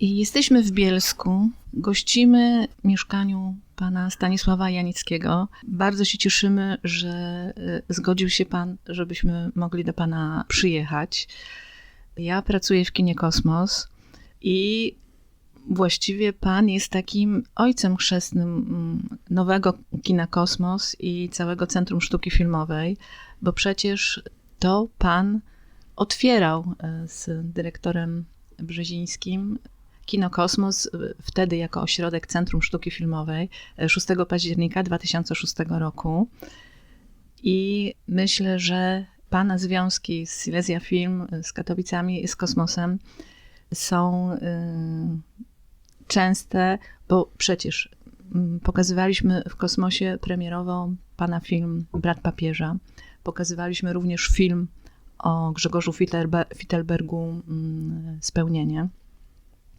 I jesteśmy w Bielsku, gościmy w mieszkaniu pana Stanisława Janickiego. Bardzo się cieszymy, że y, zgodził się pan, żebyśmy mogli do pana przyjechać. Ja pracuję w kinie Kosmos i właściwie pan jest takim ojcem chrzestnym mm, nowego kina Kosmos i całego Centrum Sztuki Filmowej, bo przecież to pan otwierał y, z dyrektorem Brzezińskim Kino Kosmos, wtedy jako ośrodek Centrum Sztuki Filmowej 6 października 2006 roku. I myślę, że Pana związki z Silesia Film, y, z Katowicami i z kosmosem są y, częste, bo przecież pokazywaliśmy w kosmosie premierowo Pana film Brat Papieża. Pokazywaliśmy również film o Grzegorzu Fittelbergu y, Spełnienie.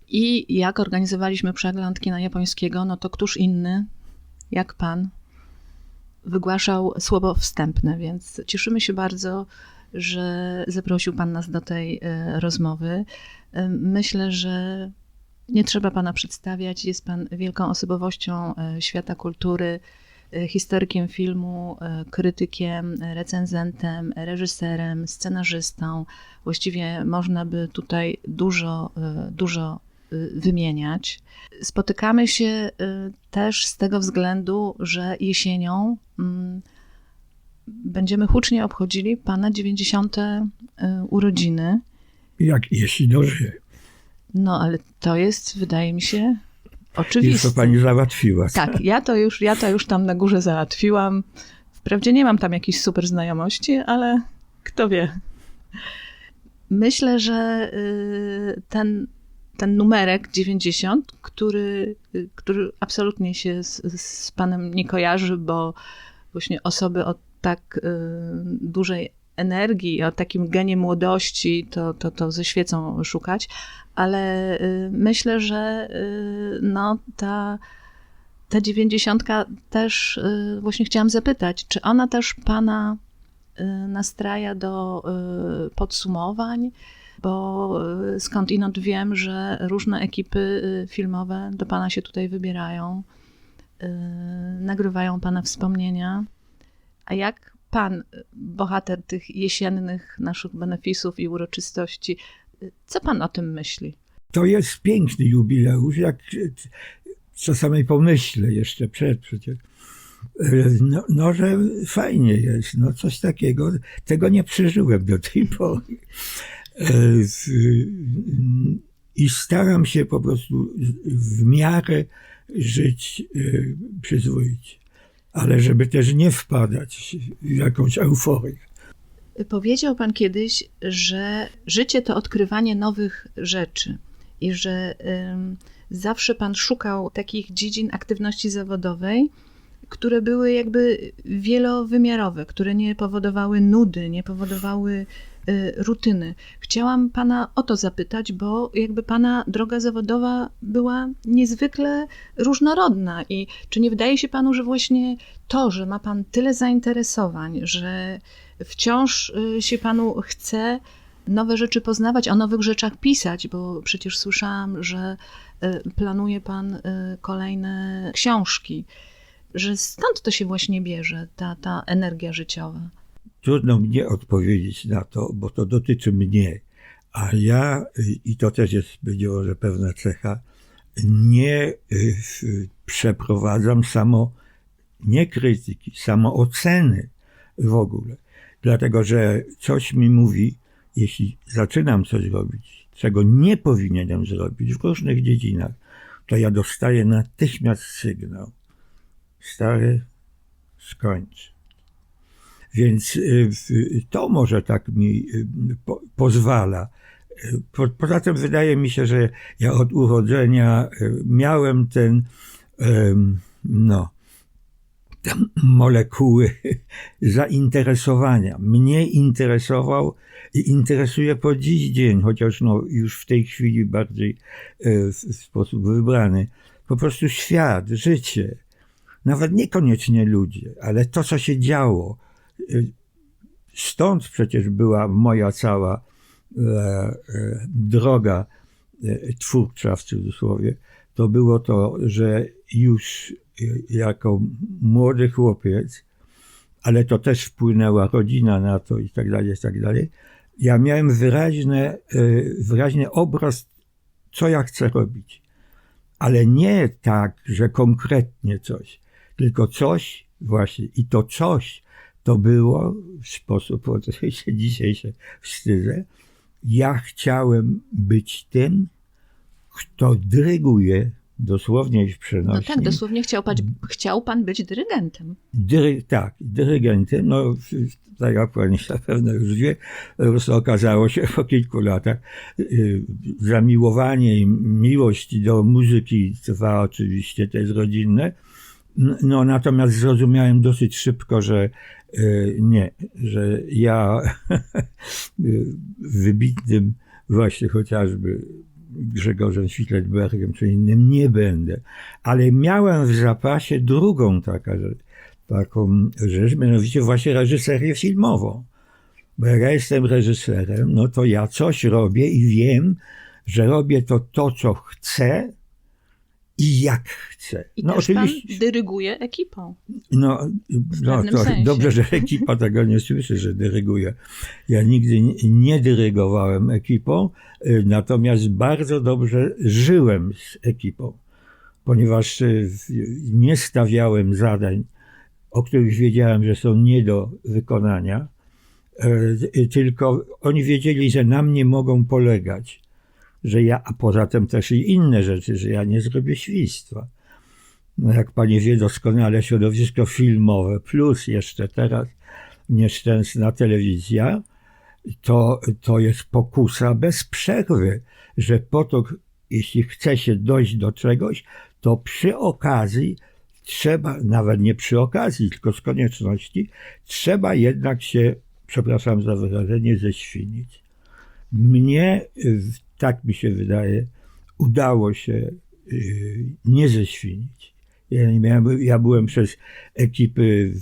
I jak organizowaliśmy przegląd kina japońskiego, no to któż inny, jak pan, wygłaszał słowo wstępne, więc cieszymy się bardzo, że zaprosił pan nas do tej e, rozmowy. E, myślę, że nie trzeba pana przedstawiać. Jest pan wielką osobowością e, świata kultury, historykiem filmu, krytykiem, recenzentem, reżyserem, scenarzystą. Właściwie można by tutaj dużo, dużo wymieniać. Spotykamy się y, też z tego względu, że jesienią mm, będziemy hucznie obchodzili Pana 90. Y, urodziny. Jak jeśli dożyje. No, ale to jest, wydaje mi się, oczywiste. Już to pani załatwiła. Tak, ja to już, ja to już tam na górze załatwiłam. Wprawdzie nie mam tam jakiejś super znajomości, ale kto wie. Myślę, że ten ten numerek 90, który, który absolutnie się z, z panem nie kojarzy, bo właśnie osoby o tak y, dużej energii, o takim genie młodości, to, to, to ze świecą szukać, ale y, myślę, że y, no, ta, ta dziewięćdziesiątka też właśnie chciałam zapytać, czy ona też pana nastraja do podsumowań, bo y, skądinąd wiem, że różne ekipy y, filmowe do Pana się tutaj wybierają, y, nagrywają Pana wspomnienia. A jak Pan, bohater tych jesiennych naszych benefisów i uroczystości, co Pan o tym myśli? To jest piękny jubileusz, jak czasami pomyślę jeszcze przed przecież. No, no, że fajnie jest, no coś takiego. Tego nie przeżyłem do tej pory. E, I staram się po prostu w miarę żyć e, przyzwoicie, ale żeby też nie wpadać w jakąś euforię. Powiedział Pan kiedyś, że życie to odkrywanie nowych rzeczy i że zawsze Pan szukał takich dziedzin aktywności zawodowej, które były jakby wielowymiarowe, które nie powodowały nudy, nie powodowały rutyny. Chciałam pana o to zapytać, bo jakby pana droga zawodowa była niezwykle różnorodna i czy nie wydaje się panu, że właśnie to, że ma pan tyle zainteresowań, że wciąż y, się panu chce nowe rzeczy poznawać, o nowych rzeczach pisać, bo przecież słyszałam, że y, planuje pan kolejne książki, że stąd to się właśnie bierze, ta, ta energia życiowa. Trudno mnie odpowiedzieć na to, bo to dotyczy mnie. A ja, i to też jest, być może, pewna cecha, nie y, przeprowadzam samo, nie krytyki, samo oceny w ogóle. Dlatego, że coś mi mówi, jeśli zaczynam coś robić, czego nie powinienem zrobić w różnych dziedzinach, to ja dostaję natychmiast sygnał. Stary, skończ. Więc y, to może tak mi y, pozwala. Poza tym wydaje mi się, że ja od urodzenia y, miałem ten, no, te molekuły zainteresowania. Mnie interesował i interesuje po dziś dzień, chociaż no, już w tej chwili bardziej w sposób wybrany. Po prostu świat, życie. Nawet niekoniecznie ludzie, ale to, co się działo Stąd przecież była moja cała e, e, droga e, twórcza w cudzysłowie, to było to, że już jako młody chłopiec, ale to też wpłynęła rodzina na to i tak dalej, i tak dalej, ja miałem wyraźne, e, wyraźny obraz, co ja chcę robić. Ale nie tak, że konkretnie coś, tylko coś właśnie. I to coś to było w sposób, oczywiście dzisiaj się wstydzę, ja chciałem być tym, kto dyryguje, dosłownie i w No tak, dosłownie chciał pan, chciał pan być dyrygentem. Dyry, tak, dyrygentem, no tak jak pani zapewne już wie, prostu okazało się po kilku latach, y, zamiłowanie i miłość do muzyki trwa oczywiście, to jest rodzinne, no natomiast zrozumiałem dosyć szybko, że nie, że ja wybitnym właśnie chociażby Grzegorzem Świtletbergiem czy innym nie będę. Ale miałem w zapasie drugą taka, taką rzecz, mianowicie właśnie reżyserię filmową. Bo jak ja jestem reżyserem, no to ja coś robię i wiem, że robię to to, co chcę i jak chcę. I no pan dyryguje ekipą. no, no to sensie. dobrze, że ekipa tego nie słyszy, że dyryguje. Ja nigdy nie- dyrygowałem ekipą, y, natomiast bardzo dobrze żyłem z ekipą, ponieważ y, nie stawiałem zadań, o których wiedziałem, że są nie do wykonania, y, tylko oni wiedzieli, że na mnie mogą polegać, że ja, a poza tym też i inne rzeczy, że ja nie zrobię świństwa no jak pani wie doskonale, środowisko filmowe, plus jeszcze teraz nieszczęsna telewizja, to, to jest pokusa bez przerwy, że po to, jeśli chce się dojść do czegoś, to przy okazji trzeba, nawet nie przy okazji, tylko z konieczności, trzeba jednak się, przepraszam za wyrażenie, ześwinić. Mnie, tak mi się wydaje, udało się y, nie ześwinić. Ja, nie miałem, ja byłem przez ekipy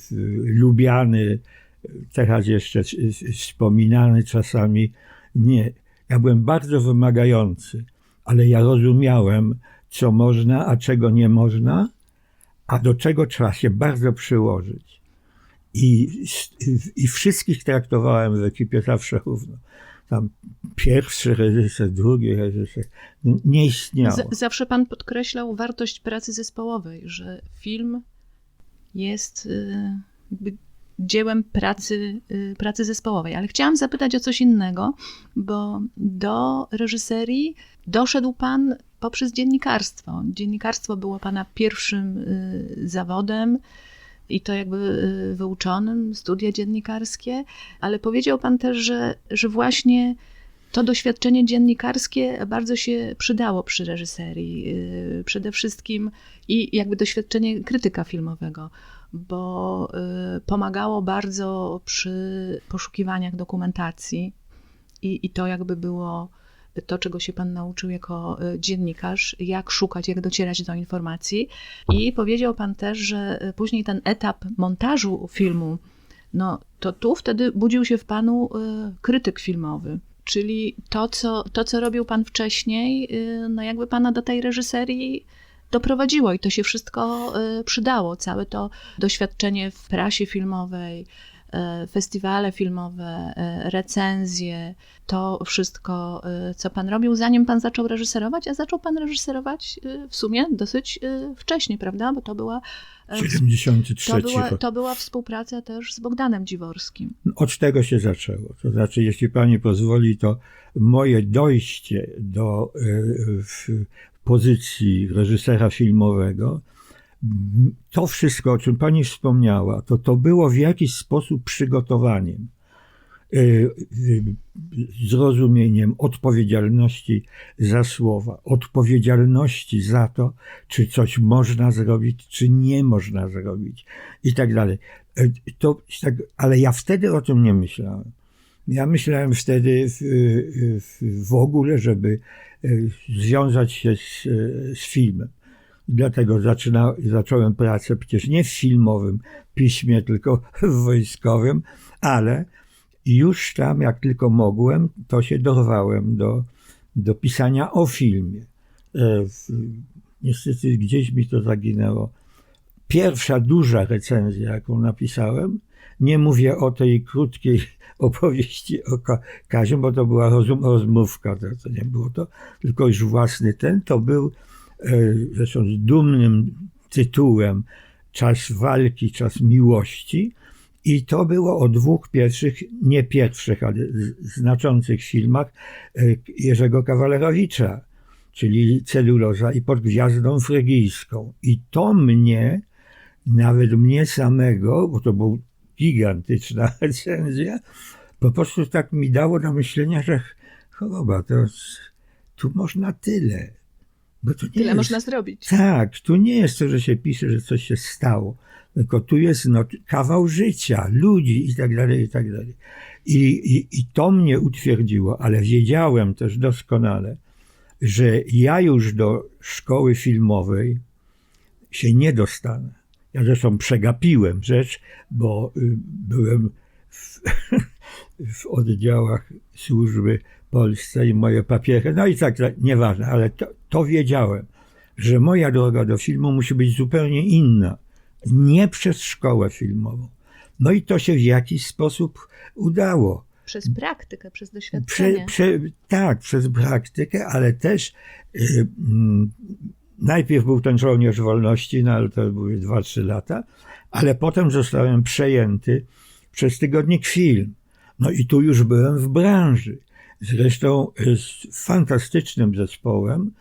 lubiany, teraz jeszcze wspominany czasami. Nie, ja byłem bardzo wymagający, ale ja rozumiałem, co można, a czego nie można, a do czego trzeba się bardzo przyłożyć. I, i wszystkich traktowałem w ekipie zawsze równo. Tam pierwszy reżyser, drugi reżyser, nie istniało. Z, zawsze pan podkreślał wartość pracy zespołowej, że film jest y, jakby dziełem pracy, y, pracy zespołowej. Ale chciałam zapytać o coś innego, bo do reżyserii doszedł pan poprzez dziennikarstwo. Dziennikarstwo było pana pierwszym y, zawodem i to jakby y, wyuczonym, studia dziennikarskie, ale powiedział pan też, że, że właśnie to doświadczenie dziennikarskie bardzo się przydało przy reżyserii. Yy, Przede wszystkim i jakby doświadczenie krytyka filmowego, bo yy, pomagało bardzo przy poszukiwaniach dokumentacji i, i to jakby było to, czego się pan nauczył jako y, dziennikarz, jak szukać, jak docierać do informacji. I powiedział pan też, że y, później ten etap montażu filmu, no to tu wtedy budził się w panu y, krytyk filmowy. Czyli to co, to, co robił pan wcześniej, no jakby pana do tej reżyserii doprowadziło i to się wszystko przydało. Całe to doświadczenie w prasie filmowej, festiwale filmowe, y, recenzje, to wszystko, y, co pan robił, zanim pan zaczął reżyserować, a zaczął pan reżyserować w sumie dosyć wcześnie, prawda? Bo to była, y, 73 to była, to była współpraca też z Bogdanem Dziworskim. Od tego się zaczęło. To znaczy, jeśli pani pozwoli, to moje dojście do pozycji reżysera filmowego, to wszystko, o czym pani wspomniała, to to było w jakiś sposób przygotowaniem, y, y, zrozumieniem odpowiedzialności za słowa, odpowiedzialności za to, czy coś można zrobić, czy nie można zrobić i tak dalej. E, To, tak, ale ja wtedy o tym nie myślałem. Ja myślałem wtedy w, w, ogóle, żeby związać się z, z filmem. I Dlatego zaczyna, zacząłem pracę przecież nie w filmowym piśmie, tylko w wojskowym, ale już tam, jak tylko mogłem, to się dorwałem do, do pisania o filmie. E, Niestety gdzieś mi to zaginęło. Pierwsza duża recenzja, jaką napisałem, nie mówię o tej krótkiej opowieści o Ka- Kazie, bo to była rozmówka, to, to nie było to, tylko już własny ten, to był zresztą z dumnym tytułem Czas walki, czas miłości. I to było o dwóch pierwszych, nie pierwszych, ale znaczących filmach e, Jerzego Kawalerowicza, czyli Celuloza i pod gwiazdą frygijską. I to mnie, nawet mnie samego, bo to był gigantyczna recenzja, po prostu tak mi dało do myślenia, że choroba, to tu można tyle. Bo to nie Tyle jest, można zrobić. tak, tu nie jest to, że się pisze, że coś się stało, tylko tu jest no, kawał życia, ludzi i tak dalej, i tak dalej. I, i, I to mnie utwierdziło, ale wiedziałem też doskonale, że ja już do szkoły filmowej się nie dostanę. Ja zresztą przegapiłem rzecz, bo y, byłem w, w oddziałach służby polskiej i moje papiery, no i tak, tak nieważne, ale to, to wiedziałem, że moja droga do filmu musi być zupełnie inna. Nie przez szkołę filmową. No i to się w jakiś sposób udało. Przez praktykę, przez Prze, doświadczenie. prze, tak, przez praktykę, ale też y, mm, najpierw był ten żołnierz wolności, no ale to były 2-3 lata, ale potem zostałem przejęty przez tygodnik film. No i tu już byłem w branży. Zresztą y, z fantastycznym zespołem,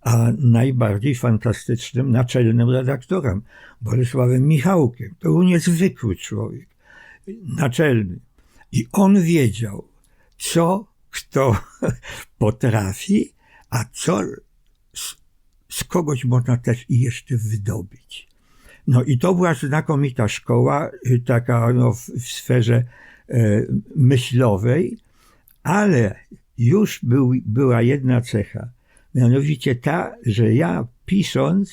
a najbardziej fantastycznym naczelnym redaktorem, Bolesławem Michałkiem. To był niezwykły człowiek, naczelny. I on wiedział, co kto potrafi, a co z, z kogoś można też i jeszcze wydobyć. No i to była znakomita szkoła, y, taka no, w, w sferze e, myślowej, ale już był, była jedna cecha, mianowicie ta, że ja pisząc,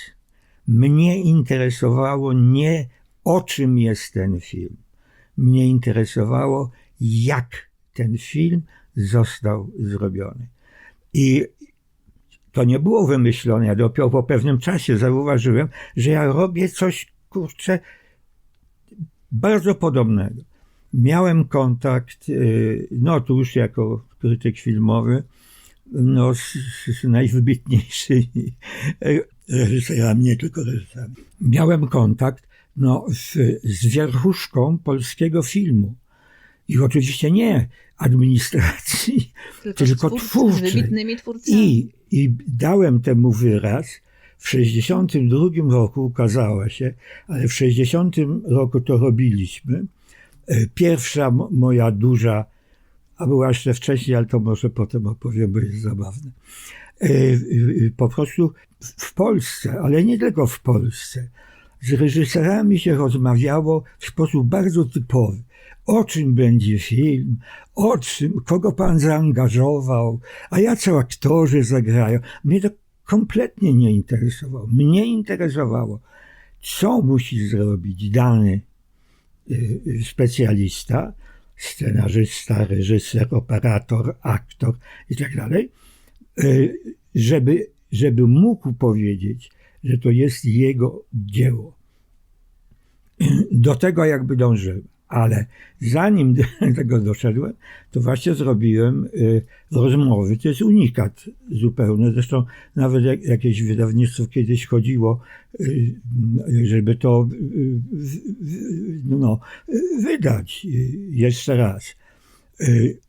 mnie interesowało nie o czym jest ten film. Mnie interesowało, jak ten film został zrobiony. I to nie było wymyślone. Ja dopiero po pewnym czasie zauważyłem, że ja robię coś, kurczę, bardzo podobnego. Miałem kontakt, y, no tu już jako krytyk filmowy, no, z, z najwybitniejszymi reżyserami, nie tylko reżyserami. Miałem kontakt no, z, z wierchuszką polskiego filmu. I oczywiście nie administracji, tylko z, twórcy, z twórczej. wybitnymi twórcami. I, I dałem temu wyraz. W 62 roku ukazała się, ale w 60 roku to robiliśmy. E, Pierwsza moja duża, a była jeszcze wcześniej, ale to może potem opowiem, bo jest zabawne. E, e, Po prostu w- Polsce, ale nie tylko w Polsce, z reżyserami się rozmawiało w sposób bardzo typowy. O czym będzie film, o czym, kogo pan zaangażował, a jacy aktorzy zagrają. Mnie to kompletnie nie interesowało. Mnie interesowało, co musi zrobić dany specjalista, scenarzysta, reżyser, operator, aktor i tak dalej, y, żeby, żeby mógł powiedzieć, że to jest jego dzieło. Do tego jakby dążyłem. Ale zanim do tego doszedłem, to właśnie zrobiłem y, rozmowy. To jest unikat zupełny. Zresztą nawet jak, jakieś wydawnictwo kiedyś chodziło, y, żeby to y, w- w- no, y, wydać jeszcze raz.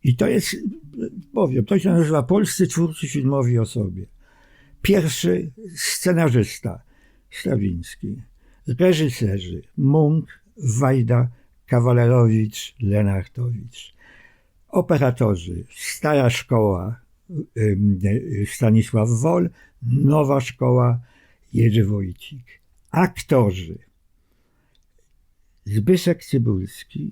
I to jest, powiem, to się nazywa Polscy Twórcy Filmowi o sobie. Pierwszy scenarzysta Stawiński, reżyserzy Munk, Wajda, Kawalerowicz, Lenartowicz, operatorzy Stara Szkoła y, Stanisław Wol, Nowa Szkoła Jerzy Wójcik, aktorzy Zbyszek Cybulski,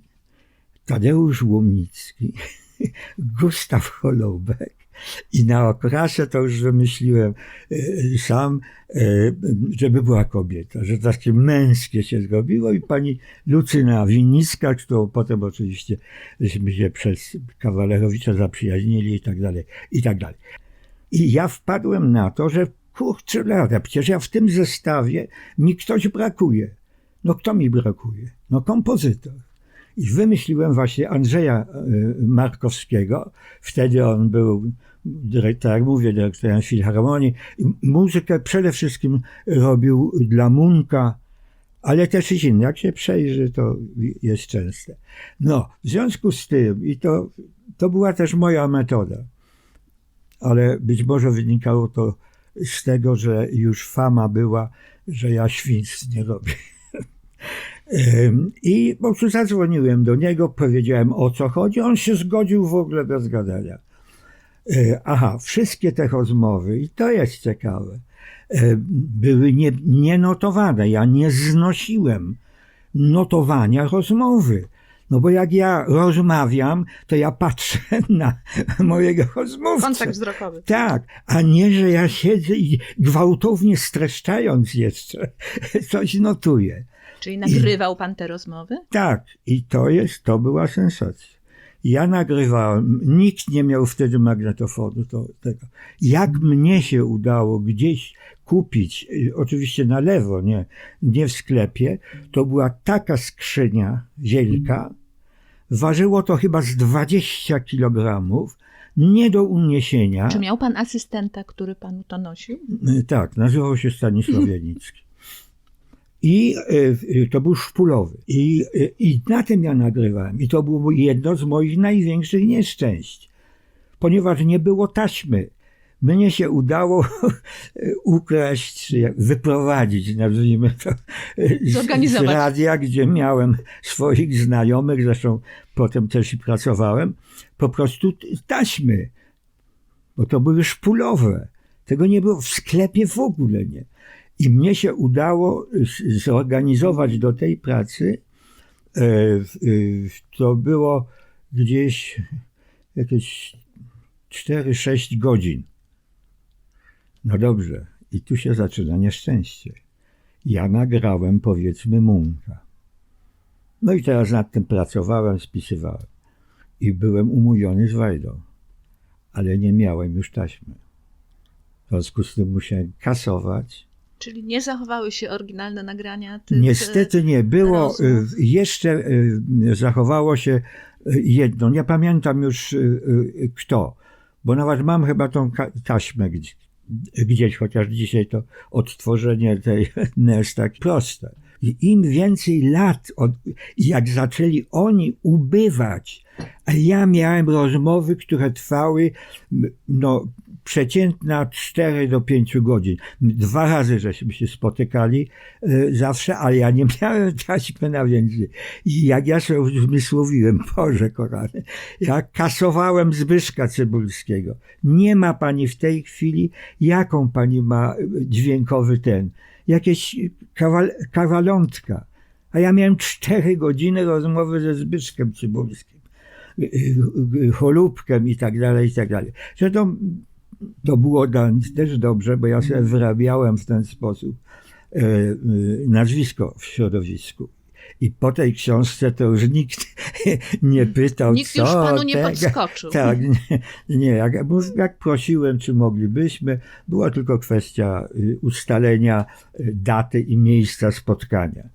Tadeusz Łomnicki, Gustaw Holubek i na okrasze to już wymyśliłem e, sam, e, żeby była kobieta, że takie męskie się zrobiło i pani Lucyna Winnicka, którą potem oczywiście żeśmy się przez Kawalerowicza zaprzyjaźnili i tak dalej, i tak dalej. I ja wpadłem na to, że kurczę lada, przecież ja w tym zestawie mi ktoś brakuje. No kto mi brakuje? No kompozytor. I wymyśliłem właśnie Andrzeja y, Markowskiego. Wtedy on był, dyrektor, jak mówię, dyrektorem Filharmonii. Muzykę przede wszystkim robił dla Munka, ale też i inne. Jak się przejrzy, to jest częste. No, w związku z tym, i to, to była też moja metoda, ale być może wynikało to z tego, że już fama była, że ja świństw nie robię. I po prostu zadzwoniłem do niego, powiedziałem o co chodzi. On się zgodził w ogóle bez gadania. E, Aha, wszystkie te rozmowy, i to jest ciekawe, e, były nie, nienotowane. Ja nie znosiłem notowania rozmowy. No bo jak ja rozmawiam, to ja patrzę na mojego rozmówcę. Kontakt wzrokowy. Tak, a nie, że ja siedzę i gwałtownie streszczając jeszcze coś notuję. Czyli nagrywał pan te rozmowy? Tak, i to jest, to była sensacja. Ja nagrywałem, nikt nie miał wtedy magnetofonu to, tego. Jak mnie się udało gdzieś kupić, oczywiście na lewo, nie, nie w sklepie, to była taka skrzynia wielka, ważyło to chyba z 20 kilogramów, nie do uniesienia. Czy miał pan asystenta, który panu to nosił? Tak, nazywał się Stanisław Janicki. I y, to był szpulowy. I, y, I na tym ja nagrywałem. I to było jedno z moich największych nieszczęść. Ponieważ nie było taśmy. Mnie się udało ukraść, czy wyprowadzić, nazwijmy to, z, z radia, gdzie miałem swoich znajomych, zresztą potem też i pracowałem, po prostu taśmy, bo to były szpulowe. Tego nie było w sklepie w ogóle nie. I mnie się udało zorganizować do tej pracy. E, y, To było gdzieś jakieś 4-6 godzin. No dobrze, i tu się zaczyna nieszczęście. Ja nagrałem powiedzmy Munka. No i teraz nad tym pracowałem, spisywałem. I byłem umówiony z Wajdą, ale nie miałem już taśmy. W związku z tym musiałem kasować. Czyli nie zachowały się oryginalne nagrania tych... Niestety nie było. rozmów. y, Jeszcze y, zachowało się jedno. Nie pamiętam już kto, bo nawet mam chyba tą taśmę gdzieś, chociaż dzisiaj to odtworzenie tej NES tak proste. I im więcej lat, od, jak zaczęli oni ubywać, a ja miałem rozmowy, które trwały no, przeciętna 4 do 5 godzin. Dwa razy żeśmy się spotykali e, zawsze, ale ja nie miałem taśmy na więcej. I jak ja sobie uzmysłowiłem, Boże kochany, ja kasowałem Zbyszka Cybulskiego. Nie ma pani w tej chwili, jaką pani ma e, dźwiękowy ten, jakieś kawal, kawalątka. A ja miałem cztery godziny rozmowy ze Zbyszkiem Cybulskim, y, Cholubkiem i tak dalej, i tak dalej. Zresztą to było dla nich też dobrze, bo ja sobie wyrabiałem w ten sposób e, e, nazwisko w środowisku. I po tej książce to już nikt nie pytał, Nikt co już panu nie tego. podskoczył. Tak, nie, nie jak, jak prosiłem, czy moglibyśmy, była tylko kwestia y, ustalenia y, daty i miejsca spotkania.